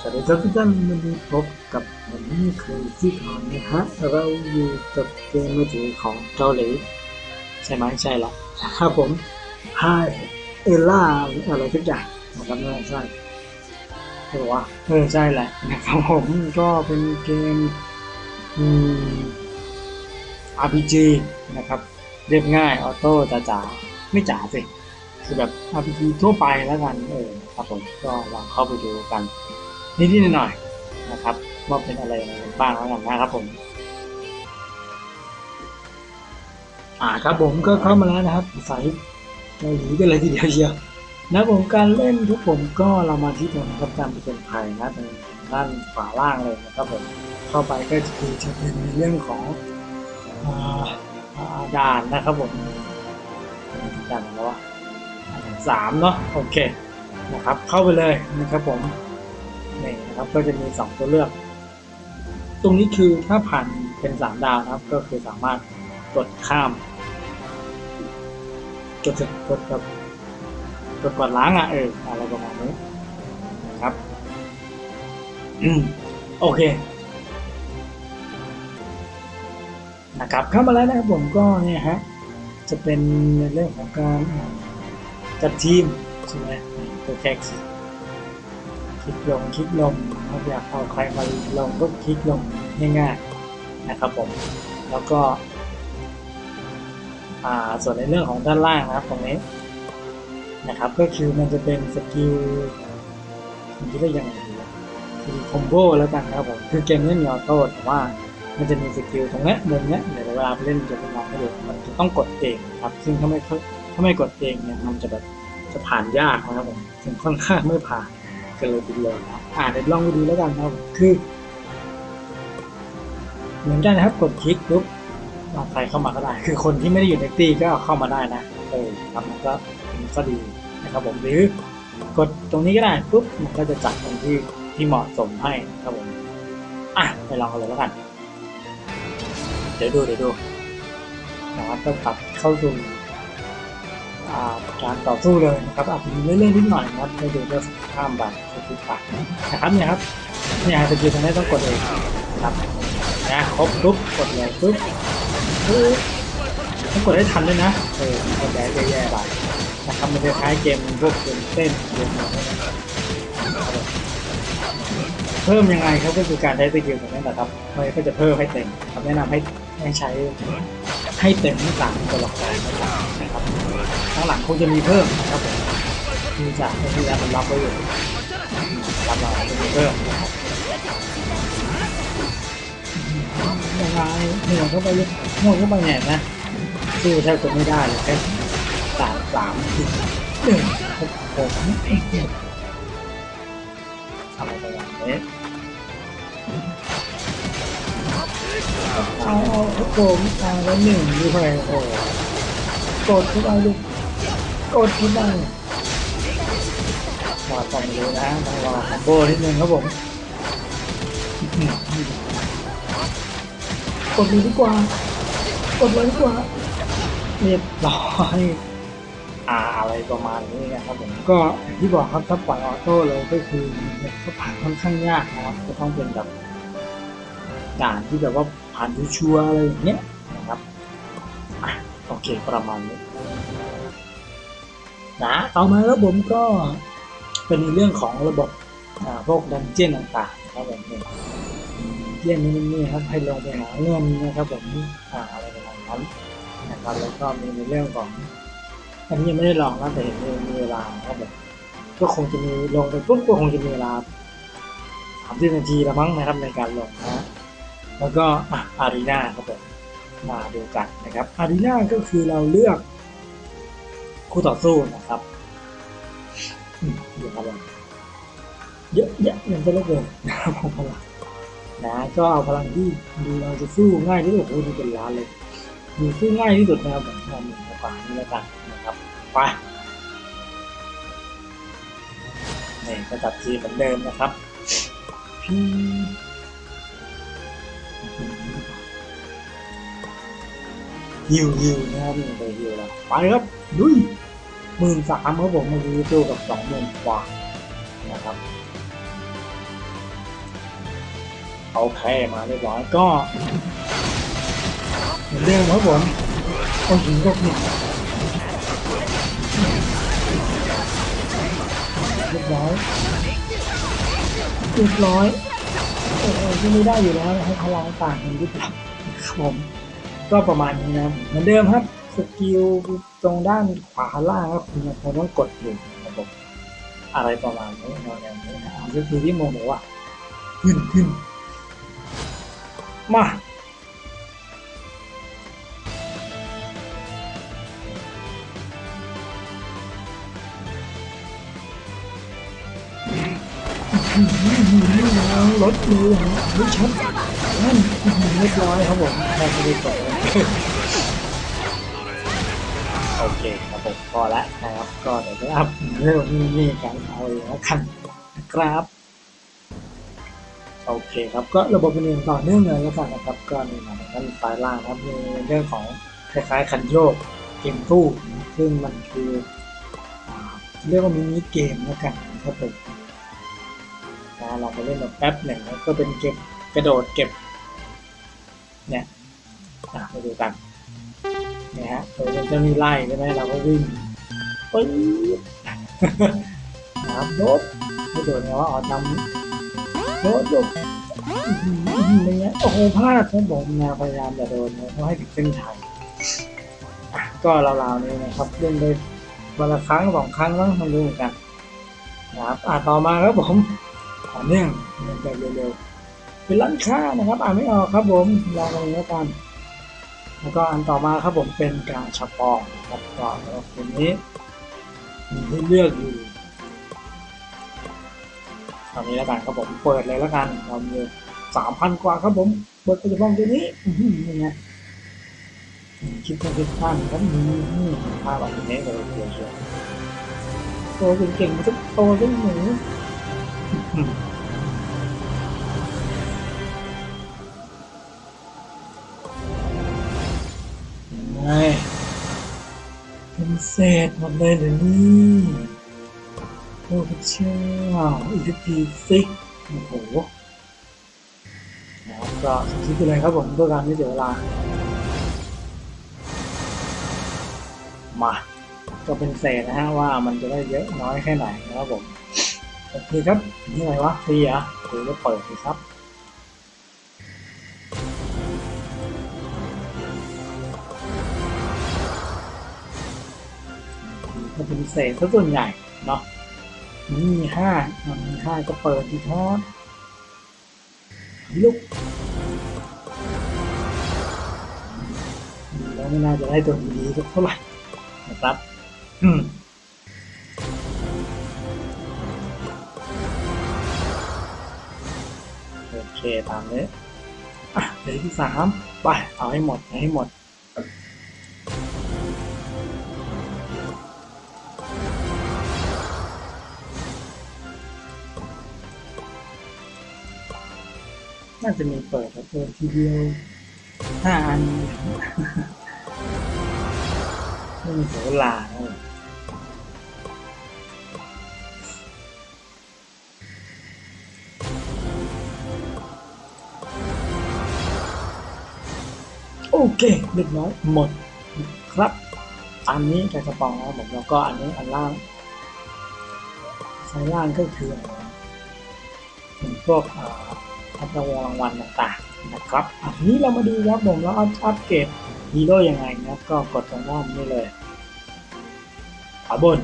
สวัสดีครับทุกท่านวันนี้พบกับผมนี่คือที่ขอนนะฮะเราอยู่กับเกมมือถือของเกาหลีใช่ไหมใช่ละครับผมไฮเอล่าอะไรทุกอย่างนะครับน่าใช่หรือว่าเออใช่แหละนะครับผมก็เป็นเกมอืม RPG นะครับเรียบง่ายออโต้จ๋าๆไม่จ๋าสิคือแบบ RPG ทั่วไปแล้วกันเออครับผมก็ลองเข้าไปดูกัน นิดๆหน่อยๆนะครับว่าเป็นอะไรกันบ้างแล้วกันนะครับผมอ่าครับผมก็เข้ามาแล้วนะครับสายเกาหลีกันเลยทีเดียวเชียวนะผมการเล่นทุกผมก็เรามาที่ตรงนะครับการประจนภัยนะตรงด้านขวาล่างเลยนะครับผมเข้าไปก็คือจะเป็นในเรื่องของอาอ่าด่านนะครับผมด่านอะไรวะด่าสามเนาะโอเคนะครับเข้าไปเลยนะครับผม นี่นะครับ ก็จะมีสองตัวเลือก ตรงนี้คือถ้าผ่านเป็นสามดาวนะครับ ก็คือสามารถกดข้ามกดกดแบบกดกดล้างอะเอออะไรประมาณนี้นะครับโอเคนะครับเข้ามาแล้วนะครับผมก็เนี่ยฮะจะเป็นเรื่องของการจัดทีมใช่ไหมตัวแค่คลิกค ลิกลงคลิกลงนะครับอยากเอาใครมาลงก็คลิกลงง่ายๆนะครับผมแล้วก็อ่าส่วนในเรื่องของด้านล่างนะครับตรงนี้นะครับก็คือมันจะเป็นสกิลมันจะได้ยังไงดีอะสกิลคอมโบแล้วกันนะครับผมคือเกมนี้มีออโต้แต่ว่ามันจะมีสกิลตรงนี้มุมนี้เดี๋ยวเวลาไปเล่นจะเป็นลองให้ดูมันจะต้องกดเองครับ ซึ่งถ้าไม่ถ้าไม่กดเองเนี่ยมันจะแบบจะผ่านยากนะครับผมถึงค่อนข้างไม่ผ่าน กันเลยทีเดียวนะครับอ่าเดี๋ยวลองดูแล้วกันนะครับคือเหมือนกันนะครับกดคลิกปุ๊บเอาใครเข้ามาก็ได้ คือคนที่ไม่ได้อยู่ในตีก็เข้ามาได้นะเออครับมันก็เป็นข้อดีนะครับผมหรือกดตรงนี้ก็ได้ปุ๊บมันก็จะจัดตรงที่ที่เหมาะสมให้ครับผมอะไปลองกันเลยแล้วกัน เดี๋ยวดูเดี๋ยวดูนะครับก็กลับเข้าสู่ การต่อสู้เลยนะครับอาจจะมีเล่นๆนิดหน่อยนะครับไม่ดูก็ข้ามไปสกิลปัดนะครับเนี่ยครับเนี่ยสกิลตรงนี้ต้องกดเองนะครับนะครบปุ๊บกดเลยปุ๊บปุ๊บต้องกดให้ทันด้วยนะเออกดแย่แย่ไปนะครับมันจะคล้ายเกมพวกเกมเต้นเกมอะไรนเพิ่มยังไงครับก็คือการใช้สกิลตรงนี้แหละครับมันก็จะเพิ่มให้เต็มครับแนะนำให้ให้ใช้ให้เต็มทั้งสามตัว ข้างหลังคงจะมีเพิ่มครับผมมีจากที่แล้วมันรับไว้อยู่รับเราจะมีเพิ่มยังไงหัวเข้าไปเลยหัวเข้าไปเนี่ยนะสู้แทบจะไม่ได้เลยแค่สามสามหนึ่งหนึ่งหกหกอะไรไประมาณนี้เอาเอาเอาโกงเอาแล้วหนึ่งดูไปโอ้โหกดเข้าไปลู กกดที่บ้านรอต้องรู้นะต้องรอคอมโบนิดนึงครับผมกดเลยดีกว่ากดเลยดีกว่าเรียบร้อยอ่าอะไรประมาณนี้นะครับผมก็อย่างที่บอกครับถ้าปล่อยออโต้เลยก็คือมันก็ผ่านค่อนข้างยากนะครับก็ต้องเป็นแบบด่านที่แบบว่าผ่านชัวร์ๆอะไรอย่างเงี้ยนะครับอะโอเคประมาณนี้ นะต่อมาแล้วผมก็เป็นในเรื่องของระบบพวกดันเจี้ยนต่างๆนะครับผมเจียเจี้ยนนี่นี่ครับให้ลงไปหาเงินนะครับผมออะไรประมาณนั้นนะครับแล้วก็มีในเรื่องของ อันนี้ยังไม่ได้ลองนะแต่เห็นมีมีเวลาครับผมก็คงจะมีลงไปปุ๊บก็คงจะมีเวลาสามสิบนาทีละมั้งนะครับในการลงนะแล้วก็อะอารีนาครับผมมาดูกันนะครับอารีนาก็คือเราเลือก คู่ต่อสู้นะครับเดี๋ยวครับผมเยอะแยะเงินจะเลิกเลยนะครับพลังนะก็เอาพลังที่ดูเราจะสู้ง่ายที่สุดโอ้โหเป็นล้านเลยมีสู้ง่ายที่สุดนะครับผมมองหนึ่งกว่านี้แล้วกันนะครับไปนี่ก็จัดทีเหมือนเดิมนะครับพี่ ฮิวฮิวนะครับหนี่งไปฮิวแล้วไปครับดุยหมื่นสามครับผมเมื่อกี้สู้กับสองหมื่นกว่านะครับโอเคมาเรียบร้อยก็เหมือนเดิมครับผมโอ้ยก็ผิดเรียบร้อยเรียบร้อยเออเออที่ไม่ได้อยู่แล้วให้พลังต่างกันหรือเปล่าครับผม ก็ประมาณนี้นะเหมือนเดิมครับสกิลตรงด้านขวาล่างครับคุณยังคงต้องกดอยู่ครับผมอะไรประมาณนี้แนวๆนี้นะเอาสกิลที่โมบอกว่าขึ้นขึ้นมาลดเลยฮะไม่ชัดนั่นเรียบร้อยครับผมแค่ไม่ได้กดเลย โอเคครับผมพอละนะครับ ก็เดี๋ยวจะอัพเรื่องนี้กันเอาเลยแล้วกันนะครับโอเคครับก็ระบบเป็นอย่างต่อเนื่องเลยแล้วกันนะครับก็มีมาด้านปลายล่างครับมีเรื่องของคล้ายๆคันโยกเกมตู้ซึ่งมันคือเรียกว่ามินิเกมแล้วกันครับผมนะลองไปเล่นแบบแป๊บหนึ่งแล้วก็เป็นเก็บกระโดดเก็บเนี่ย อะมาดูกันเนี่ยฮะเออมันจะมีไล่ใช่ไหมเราก็วิ่งปึ๊บนะครับโดดไม่โดดไงว่าอ๋อนำโดดหลบอื้อหืออื้อหืออย่างเงี้ยโอ้โหพลาดผมบอกนาพยายามอย่าโดนนะเพราะให้ถึงเส้นชัยก็ราวๆนี้นะครับเล่นไปวันละครั้งสองครั้งต้องทำดูเหมือนกันนะครับอะต่อมาครับผมต่อเนื่องมันจะเร็วๆเป็นร้านค้านะครับ อ่านไม่ออกครับผมลองกันเลยแล้วกัน แล้วก็อันต่อมาครับผมเป็นการชับปองนะครับก็สำหรับคนนี้มีให้เลือกอยู่ตอนนี้แล้วกันครับผมเปิดเลยแล้วกันเรามีสามพันกว่าครับผมเปิดปัจจุบันตัวนี้อื้อหือยังไงคิดว่าเป็นท่านครับมีนี่ภาพแบบนี้เลยเชียวเชียวโตเก่งๆมันจะโตเป็นหนูอื้อหือ เป็นเศษหมดเลยเหรือนี่โอ้พระเจ้าอีกสักทีสิกโอ้โหนะครับก็คิดไปเลยครับผมเพื่อการไม่เสียเวลา มา ก็เป็นเศษนะฮะว่ามันจะได้เยอะน้อยแค่ไหนนะครับผมโอเคครับ นี่อะไรวะฟรีอะหรือจะเปิดสิครับ ก็เป็นเศษซะส่วนใหญ่เนาะนี่มีห้าอะมีห้าก็เปิดดีทอดลุกแล้วไม่น่าจะได้ตัวดีสักเท่าไหร่นะครับ อืมโอเคตามนี้อะเดี๋ยวที่สามไปเอาให้หมดเอาให้หมด น่าจะมีเปิดแล้วเปิดทีเดียวห้าอันไม่มีเสียเวลานะโอเคเรียบร้อยหมดครับ อันนี้กระป๋องแล้วผมแล้วก็อันนี้อันล่างซ้ายล่างก็คือเป็นพวกอ่า อัพรางวัลรางวัลต่างๆนะครับอันนี้เรามาดูครับผมแล้วอัพเกรดฮีโร่ยังไงนะก็กดตรงด้านนี้เลยขวาบน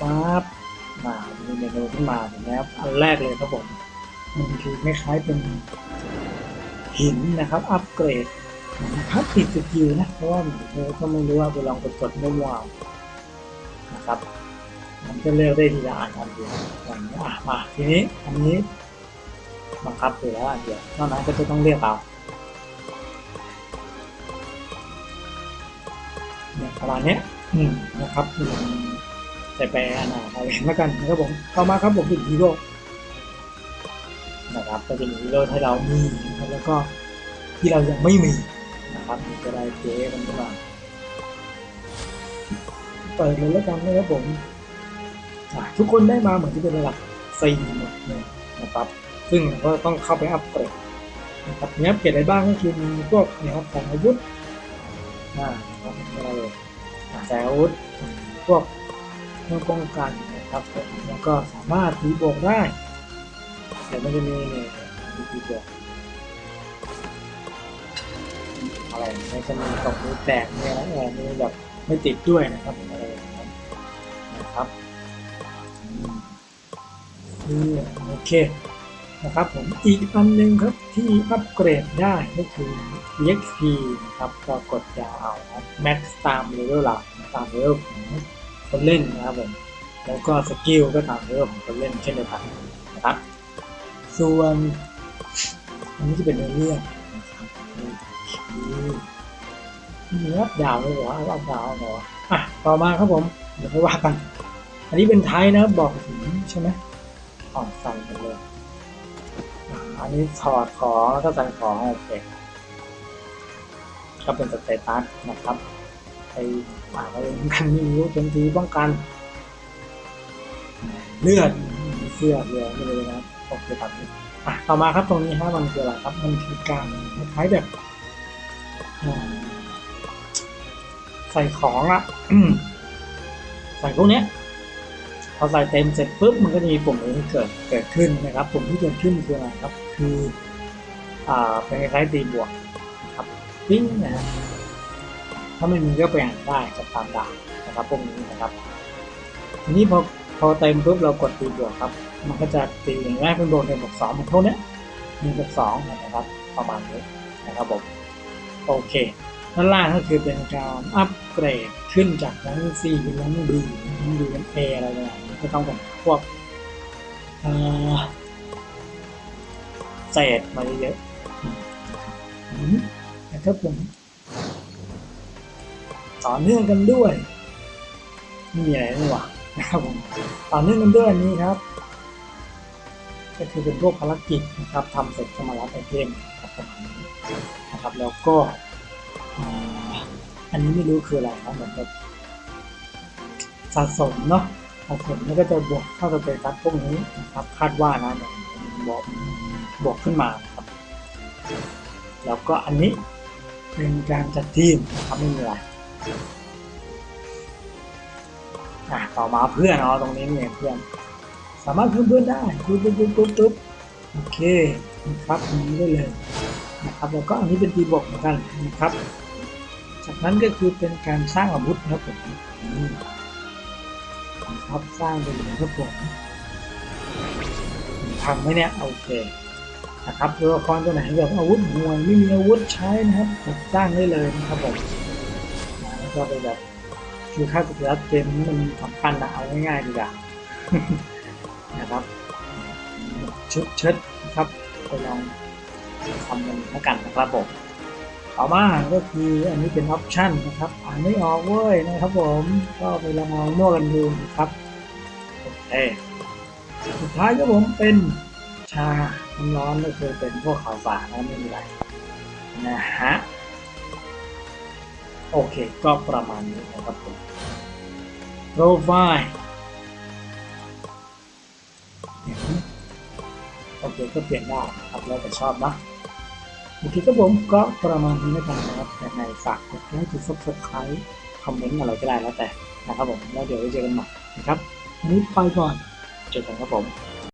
ปั๊บมามีเมนูขึ้นมาเห็นไหมครับอันแรกเลยครับผมมันคือคล้ายๆเป็นหินนะครับ อัปเกรดนะครับติดสกิลนะเพราะว่าเธอก็ไม่รู้ว่าไปลองกดกดไม่วาวนะครับ มันก็เลือกได้ทีละอันอันเดียวอย่างนี้อะมาทีนี้อันนี้ บังคับอยู่แล้วอันเดียวนอกนั้นก็จะต้องเรียกเอาเนี่ยประมาณนี้อืมนะครับอืมแต่แปลอันไหนเอาเองแล้วกันนะครับผมต่อมาครับผมเป็นฮีโร่นะครับก็จะมีฮีโร่ให้เรามีนะครับแล้วก็ที่เรายังไม่มีนะครับจะได้เจ๊กันขึ้นมาเปิดเลยแล้วกันนะครับผมทุกคนได้มาเหมือนที่เป็นระดับสี่หมดเลยนะครับ ซึ่งก็ต้องเข้าไปอัปเกรดนะครับเนี้ยเปลี่ยนอะไรบ้างก็คือมีพวกเนี่ยครับของอาวุธอ่าครับอะไรเลยอาใส่อาวุธพวกเครื่องป้องกันนะครับแล้วก็สามารถตีบวกได้เดี๋ยวมันจะมีเนี่ยมีตีบวกอะไรไม่จะมีตกมือแตกเนี่ยนะเออมีแบบไม่ติดด้วยนะครับอะไรนะครับอืมโอเค นะครับผมอีกอันหนึ่งครับที่อัปเกรดได้ก็คือ EXP นะครับก็กดยาวเอานะ Max ตามเลเวลหลักตามเลเวลของคนเล่นนะครับผมแล้วก็สกิลก็ตามเลเวลของคนเล่นเช่นเดียวกันนะครับส่วนอันนี้จะเป็นเรื่องนะครับนี่มีอัพดาวเลยเหรออัพดาวเหรออะต่อมาครับผมเดี๋ยวค่อยว่ากัน อันนี้เป็นไทยนะครับบอกถึงใช่ไหมอ่อนใส่กันเลย อันนี้ถอดของแล้วก็ใส่ของโอเคก็เป็นสเตตัสนะครับไปอ่านอะไรกันมีรู้โจมตีป้องกัน เลือดเสื้อเรือไม่เลยนะโอเคตัดนี้อะต่อมาครับตรงนี้ฮะมันคืออะไรครับมันคือการคล้ายแบบใส่ของอะใส่พวกเนี้ย พอใส่เต็มเสร็จปุ๊บมันก็จะมีปุ่มนี้เกิดเกิดขึ้นนะครับปุ่มที่เกิดขึ้นคืออะไรครับ คืออ่าเป็นคล้ายๆตีบวกครับปิ้งนะฮะถ้าไม่มีก็ไปอ่านได้กับตามดาวนะครับพวกนี้นะครับทีนี้พอพอเต็มปุ๊บเรากดตีบวกครับ มันก็จะตีอย่างแรกเป็นบวกหนึ่งบวกสองมันเท่านี้หนึ่งบวกสองนะครับประมาณนี้นะครับผมโอเคด้านล่างก็คือเป็นการอัปเกรดขึ้นจากนั้น C เป็นนั้น D นั้น D เป็น A อะไรแบบ นี้ก็ต้องเป็นพวกเศษมาเยอะๆนะครับผมต่อเนื่องกันด้วยไม่มีอะไรนี่หว่านะครับผมต่อเนื่องกันด้วยนี้ครับ ก็คือเป็นพวกภารกิจนะครับทำเสร็จก็มารับไอเทมประมาณนี้นะครับแล้วก็อันนี้ไม่รู้คืออะไรนะเหมือนแบบสะสมเนาะ สะสมแล้วก็จะบวกเข้าสเตตัสพวกนี้นะครับคาดว่านะเนี่ยบวกบวกขึ้นมาครับแล้วก็อันนี้เป็นการจัดทีมนะครับไม่มีอะไรอะต่อมาเพื่อนเอาะตรงนี้เนี่ยเพื่อน สามารถเพิ่มเพื่อนได้ปุ๊บปุ๊บปุ๊บปุ๊บปุ๊บโอเคนะครับตรงนี้ได้เลยนะครับแล้วก็อันนี้เป็นตีบวกเหมือนกันนะครับ จากนั้นก็คือเป็นการสร้างอาวุธนะครับผม ทับสร้างเป็นครับผมทำไหมเนี่ยโอเคนะครับตัวละครตัวไหนแบบอาวุธห่วยไม่มีอาวุธใช้นะครับสร้างได้เลยนะครับผมแล้วก็ไปแบบคือค่าตัวเกมนี้มันสำคัญนะเอาง่ายๆดีกว่านะครับชุดเชิดนะครับไปลองทำกันแล้วกันนะครับผม ต่อมาก็คืออันนี้เป็นออปชั่นนะครับอ่านไม่ออกเว้ยนะครับผมก็ไปลองลองมั่วกันดูนะครับโอเคสุดท้ายก็ผมเป็นชาน้ำร้อนก็คือเป็นพวกข่าวสารนะไม่มีอะไรนะฮะโอเคก็ประมาณนี้นะครับผมโปรไฟล์โอเคก็เปลี่ยนได้นะครับแล้วแต่ชอบนะ โอเคก็ผมก็ประมาณนี้กันนะครับแต่ในฝากกดไลค์กดซับสไครต์คอมเมนต์อะไรก็ได้แล้วแต่นะครับผมแล้วเดี๋ยวไว้เจอกันใหม่นะครับวันนี้ไปก่อนเจอกันครับผม